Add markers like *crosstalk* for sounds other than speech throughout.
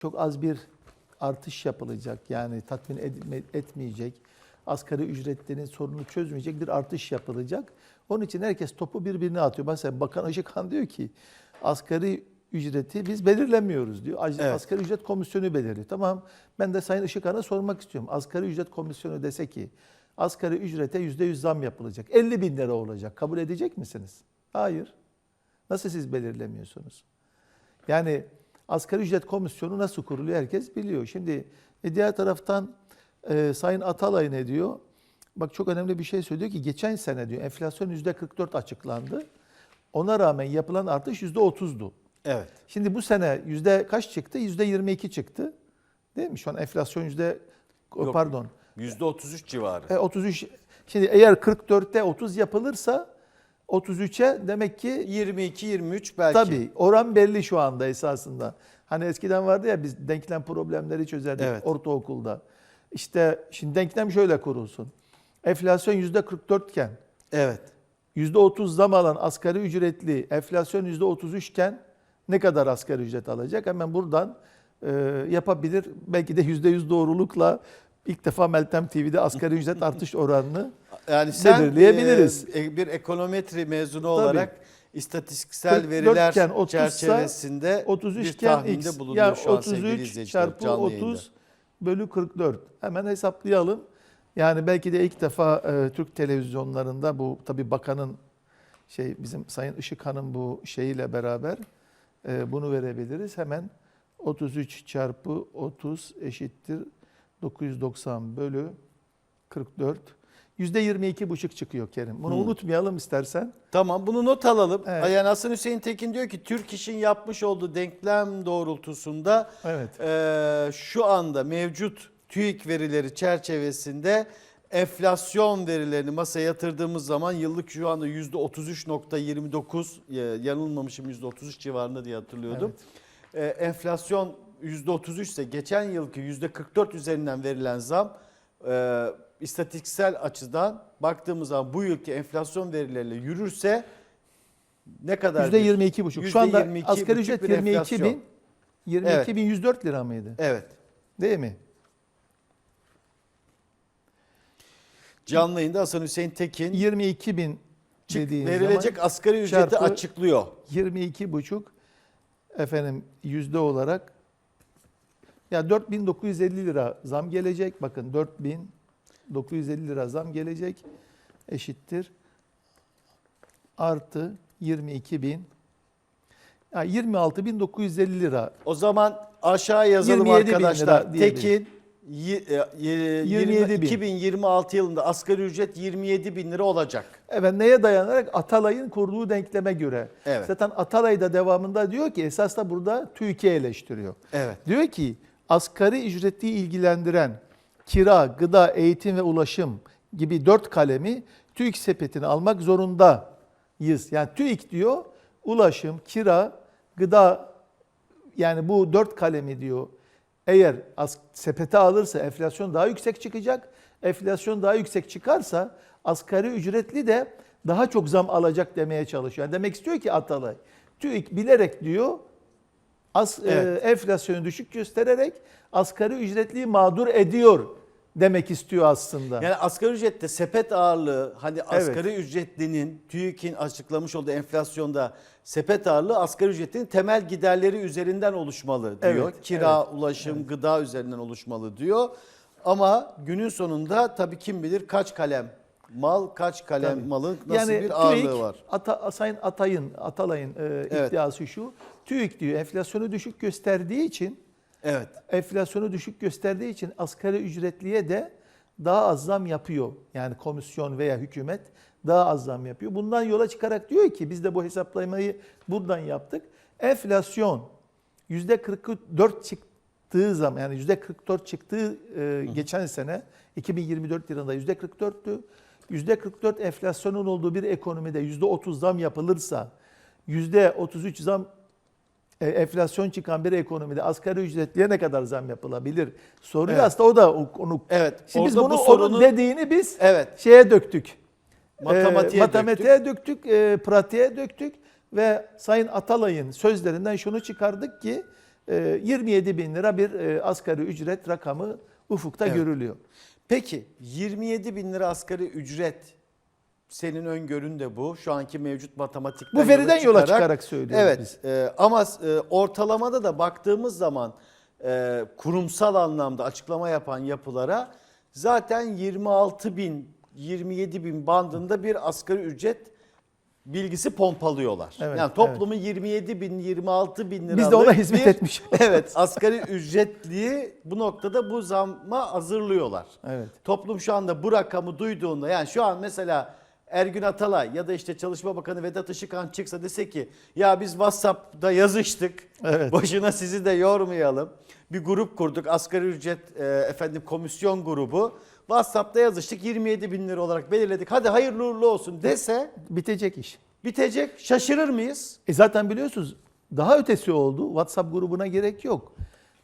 çok az bir artış yapılacak. Yani tatmin edilme- etmeyecek. Asgari ücretlerin sorununu çözmeyecek bir artış yapılacak. Onun için herkes topu birbirine atıyor. Mesela Bakan Işıkhan diyor ki asgari ücreti biz belirlemiyoruz diyor. As- Evet. Asgari ücret komisyonu belirliyor. Tamam ben de Sayın Işıkhan'a sormak istiyorum. Asgari ücret komisyonu dese ki asgari ücrete yüzde yüz zam yapılacak. 50 bin lira olacak. Kabul edecek misiniz? Hayır. Nasıl siz belirlemiyorsunuz? Yani asgari ücret komisyonu nasıl kuruluyor herkes biliyor. Şimdi e, diğer taraftan e, Sayın Atalay ne diyor? Bak çok önemli bir şey söylüyor ki geçen sene diyor enflasyon yüzde 44 açıklandı. Ona rağmen yapılan artış yüzde 30'du. Evet. Şimdi bu sene yüzde kaç çıktı? Yüzde 22 çıktı. Değil mi? Şu an enflasyon yüzde Yok. pardon %33 civarı. e, 33. Şimdi eğer 44'te 30 yapılırsa 33'e demek ki 22-23 belki. Tabii oran belli şu anda esasında. Hani eskiden vardı ya biz denklem problemleri çözerdik Evet. ortaokulda. İşte şimdi denklem şöyle kurulsun. Enflasyon yüzde 44 iken Evet. yüzde 30 zam alan asgari ücretli enflasyon yüzde 33 iken ne kadar asgari ücret alacak? Hemen buradan e, yapabilir. Belki de yüzde yüz doğrulukla ilk defa Meltem TV'de asgari ücret artış oranını Yani sen Belirleyebiliriz. e, bir ekonometri mezunu olarak istatistiksel 44 veriler iken 30 sa çerçevesinde 33 bir tahminde x bulunuyor ya şu an sevgili 33 izleyiciler çarpı canlı 30 yayında. bölü 44. Hemen hesaplayalım. Yani belki de ilk defa e, Türk televizyonlarında bu tabii bakanın şey bizim Sayın Işıkhan'ın bu şeyiyle beraber e, bunu verebiliriz. Hemen 33 çarpı 30 eşittir 990 bölü 44. %22 buçuk çıkıyor Kerim. Bunu Hmm. unutmayalım istersen. Tamam bunu not alalım. Evet. Yani Hasan Hüseyin Tekin diyor ki Türk İş'in yapmış olduğu denklem doğrultusunda Evet. Ee, şu anda mevcut TÜİK verileri çerçevesinde enflasyon verilerini masaya yatırdığımız zaman yıllık şu anda %33.29 e, yanılmamışım %33 civarında diye hatırlıyordum. Ee, enflasyon %33 ise geçen yılki %44 üzerinden verilen zam e, istatistiksel açıdan baktığımız zaman bu yılki enflasyon verileriyle yürürse ne kadar? Yüzde 22 buçuk. Şu anda %22,5 asgari ücret bir 22 enflasyon. bin, 22 bin 104 lira mıydı? Evet. Değil mi? Canlı yayında Hasan Hüseyin Tekin 22 bin çık- verilecek zaman asgari ücreti açıklıyor. 22 buçuk efendim yüzde olarak ya 4950 lira zam gelecek. Bakın 4950 lira zam gelecek eşittir. Artı 22 bin. Ya 26.950 lira O zaman aşağı yazalım 27 bin lira arkadaşlar. Tekin y- e, y- 27 bin. 2026 yılında asgari ücret 27 bin lira olacak. Evet neye dayanarak? Atalay'ın kurduğu denkleme göre. Evet. Zaten Atalay da devamında diyor ki esas da burada TÜİK'i eleştiriyor. Evet. Diyor ki asgari ücreti ilgilendiren kira, gıda, eğitim ve ulaşım gibi dört kalemi TÜİK sepetine almak zorundayız. Yani TÜİK diyor ulaşım, kira, gıda yani bu dört kalemi diyor eğer as- sepete alırsa enflasyon daha yüksek çıkacak. Enflasyon daha yüksek çıkarsa asgari ücretli de daha çok zam alacak demeye çalışıyor. Yani demek istiyor ki Atalay. TÜİK bilerek diyor as, Evet. e, enflasyonu düşük göstererek asgari ücretliyi mağdur ediyor demek istiyor aslında. Yani asgari ücrette sepet ağırlığı hani asgari ücretlinin TÜİK'in açıklamış olduğu enflasyonda sepet ağırlığı asgari ücretin temel giderleri üzerinden oluşmalı diyor. Evet, Kira, ulaşım, gıda üzerinden oluşmalı diyor. Ama günün sonunda tabii kim bilir kaç kalem mal, kaç kalem Tabii. malın nasıl yani bir ağırlığı TÜİK, var. Ata, Sayın Atay'ın, Atalay'ın e, iddiası şu. TÜİK diyor enflasyonu düşük gösterdiği için Evet. enflasyonu düşük gösterdiği için asgari ücretliye de daha az zam yapıyor. Yani komisyon veya hükümet daha az zam yapıyor. Bundan yola çıkarak diyor ki biz de bu hesaplamayı buradan yaptık. Enflasyon %44 çıktığı zaman yani %44 çıktığı e, geçen sene 2024 yılında %44'tü. %44 enflasyonun olduğu bir ekonomide %30 zam yapılırsa %33 zam enflasyon çıkan bir ekonomide asgari ücretliye ne kadar zam yapılabilir? Soruyor Evet. aslında o da onu. Evet. Şimdi biz bunu bu onun sorunun dediğini biz evet şeye döktük. matematiğe, E, matematiğe döktük, e, pratiğe döktük ve Sayın Atalay'ın sözlerinden şunu çıkardık ki e, 27 bin lira bir e, asgari ücret rakamı ufukta Evet. görülüyor. Peki 27 bin lira asgari ücret senin öngörün de bu. Şu anki mevcut matematikten Bu veriden yola çıkarak söylüyoruz Evet biz. e, ama e, ortalamada da baktığımız zaman e, kurumsal anlamda açıklama yapan yapılara zaten 26 bin 27 bin bandında bir asgari ücret bilgisi pompalıyorlar. Evet, yani toplumun 27 bin 26 bin liralık Biz de ona hizmet bir- etmiş. *laughs* evet asgari ücretliyi bu noktada bu zamma hazırlıyorlar. Evet. Toplum şu anda bu rakamı duyduğunda yani şu an mesela Ergün Atalay ya da işte Çalışma Bakanı Vedat Işıkhan çıksa dese ki ya biz WhatsApp'ta yazıştık. Evet. Boşuna sizi de yormayalım. Bir grup kurduk asgari ücret e, efendim komisyon grubu. WhatsApp'ta yazıştık 27 bin lira olarak belirledik. Hadi hayırlı uğurlu olsun dese Bitecek iş. bitecek. Şaşırır mıyız? E zaten biliyorsunuz daha ötesi oldu. WhatsApp grubuna gerek yok.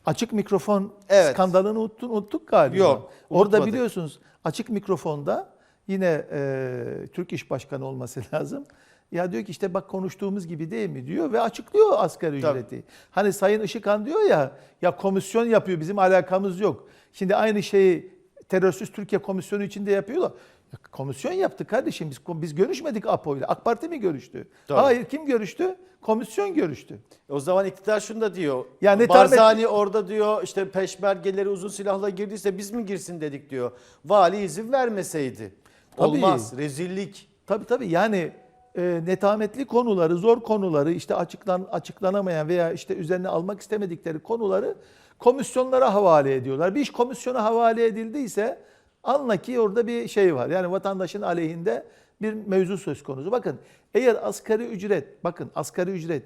Açık mikrofon Evet. skandalını unuttun, unuttuk galiba. Yok, Orada unutmadık. biliyorsunuz açık mikrofonda yine e, Türk İş Başkanı olması *laughs* lazım. Ya diyor ki işte bak konuştuğumuz gibi değil mi diyor ve açıklıyor asgari Tabii. ücreti. Hani Sayın Işıkhan diyor ya ya komisyon yapıyor bizim alakamız yok. Şimdi aynı şeyi terörsüz Türkiye Komisyonu içinde yapıyorlar. Ya komisyon yaptı kardeşim biz biz görüşmedik APO ile. AK Parti mi görüştü? Tabii. Hayır kim görüştü? Komisyon görüştü. O zaman iktidar şunu da diyor. Yani Barzani orada diyor işte peşmergeleri uzun silahla girdiyse biz mi girsin dedik diyor. Vali izin vermeseydi. Tabii. Olmaz. Rezillik. Tabii tabii yani e, netametli konuları, zor konuları, işte açıklan açıklanamayan veya işte üzerine almak istemedikleri konuları komisyonlara havale ediyorlar. Bir iş komisyona havale edildiyse anla ki orada bir şey var. Yani vatandaşın aleyhinde bir mevzu söz konusu. Bakın eğer asgari ücret, bakın asgari ücret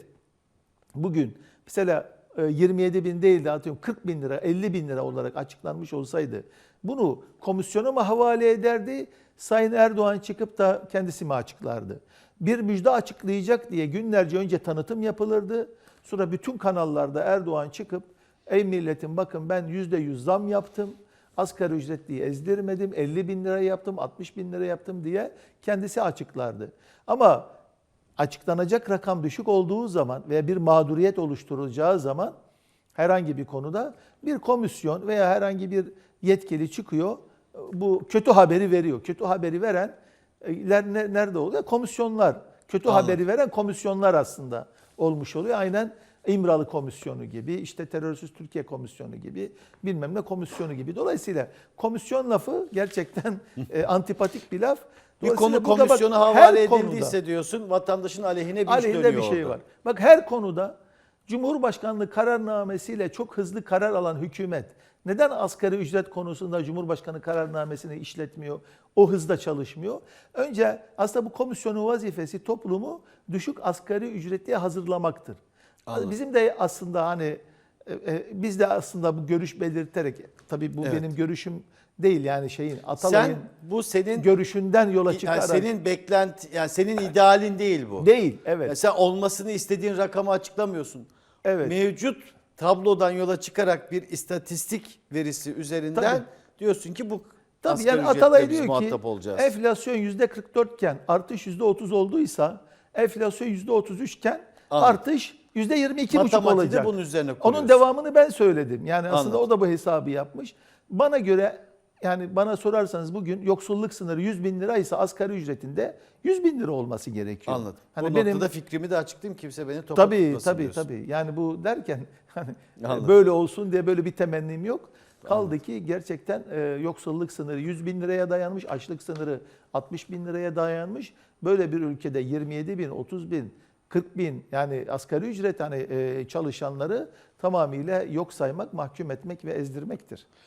bugün mesela 27 bin değil de atıyorum 40 bin lira 50 bin lira olarak açıklanmış olsaydı bunu komisyona mı havale ederdi? Sayın Erdoğan çıkıp da kendisi mi açıklardı? Bir müjde açıklayacak diye günlerce önce tanıtım yapılırdı. Sonra bütün kanallarda Erdoğan çıkıp ey milletim bakın ben %100 zam yaptım. Asgari ücretliyi ezdirmedim. 50 bin lira yaptım, 60 bin lira yaptım diye kendisi açıklardı. Ama açıklanacak rakam düşük olduğu zaman veya bir mağduriyet oluşturulacağı zaman herhangi bir konuda bir komisyon veya herhangi bir yetkili çıkıyor. Bu kötü haberi veriyor. Kötü haberi veren e, ne- nerede oluyor? Komisyonlar. Kötü Anladım. haberi veren komisyonlar aslında olmuş oluyor. Aynen İmralı Komisyonu gibi, işte Terörsüz Türkiye Komisyonu gibi, bilmem ne komisyonu gibi. Dolayısıyla komisyon lafı gerçekten *laughs* e, antipatik bir laf. Bir konu burada bak, havale konuda- edildiyse diyorsun vatandaşın aleyhine bir iş aleyhinde dönüyor bir şey orada. var. Bak her konuda Cumhurbaşkanlığı kararnamesiyle çok hızlı karar alan hükümet neden asgari ücret konusunda Cumhurbaşkanı kararnamesini işletmiyor? O hızda çalışmıyor. Önce aslında bu komisyonun vazifesi toplumu düşük asgari ücretliye hazırlamaktır. Anladım. Bizim de aslında hani e, e, biz de aslında bu görüş belirterek tabii bu Evet. benim görüşüm değil yani şeyin Atalay'ın Sen bu senin görüşünden yola yani çıkarak senin beklenti yani senin idealin değil bu. değil evet. Yani sen olmasını istediğin rakamı açıklamıyorsun. Evet. Mevcut tablodan yola çıkarak bir istatistik verisi üzerinden Tabii. diyorsun ki bu Tabii yani Atalay diyor ki olacağız. enflasyon %44 iken artış %30 olduysa enflasyon %33 iken Anladım. artış %22,5 Matematiği de olacak. bunun üzerine kuruyorsun. Onun devamını ben söyledim. Yani aslında Anladım. o da bu hesabı yapmış. Bana göre yani bana sorarsanız bugün yoksulluk sınırı 100 bin liraysa asgari ücretinde 100 bin lira olması gerekiyor. Anladım. Hani bu benim noktada fikrimi de açıklayayım kimse beni topa Tabii tutmasın tabii diyorsun. tabii. Yani bu derken *laughs* hani Anladım. böyle olsun diye böyle bir temennim yok. Kaldı ki gerçekten e, yoksulluk sınırı 100 bin liraya dayanmış, açlık sınırı 60 bin liraya dayanmış. Böyle bir ülkede 27 bin, 30 bin, 40 bin yani asgari ücret hani e, çalışanları tamamıyla yok saymak, mahkum etmek ve ezdirmektir.